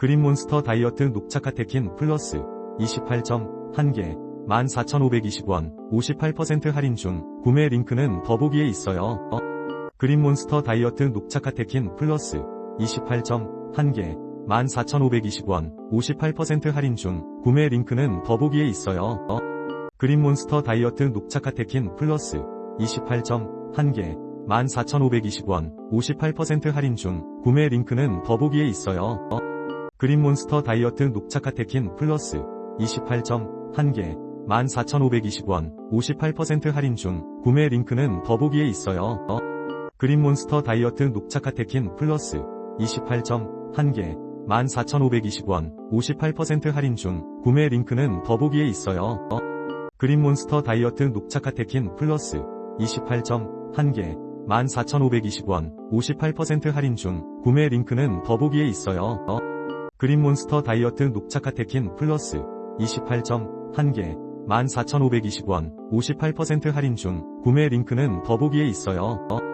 그린몬스터 다이어트 녹차 카테킨 플러스 28점 1개 14,520원 58% 할인 중 구매 링크는 더보기에 있어요. 어? 그린몬스터 다이어트 녹차 카테킨 플러스 28점 1개 14,520원 58% 할인 중 구매 링크는 더보기에 있어요. 어? 그린몬스터 다이어트 녹차 카테킨 플러스 28점 1개 14,520원 58% 할인 중 구매 링크는 더보기에 있어요. 어? 그린몬스터 다이어트 녹차 카테킨 플러스 28점 1개 14,520원 58% 할인 중 구매 링크는 더보기에 있어요. 어? 그린몬스터 다이어트 녹차 카테킨 플러스 28점 1개 14,520원 58% 할인 중 구매 링크는 더보기에 있어요. 어? 그린몬스터 다이어트 녹차 카테킨 플러스 28점 1개 14,520원 58% 할인 중 구매 링크는 더보기에 있어요. 어? 그린몬스터 다이어트 녹차 카테킨 플러스 28점 1개 14,520원 58% 할인 중 구매 링크는 더보기에 있어요. 어?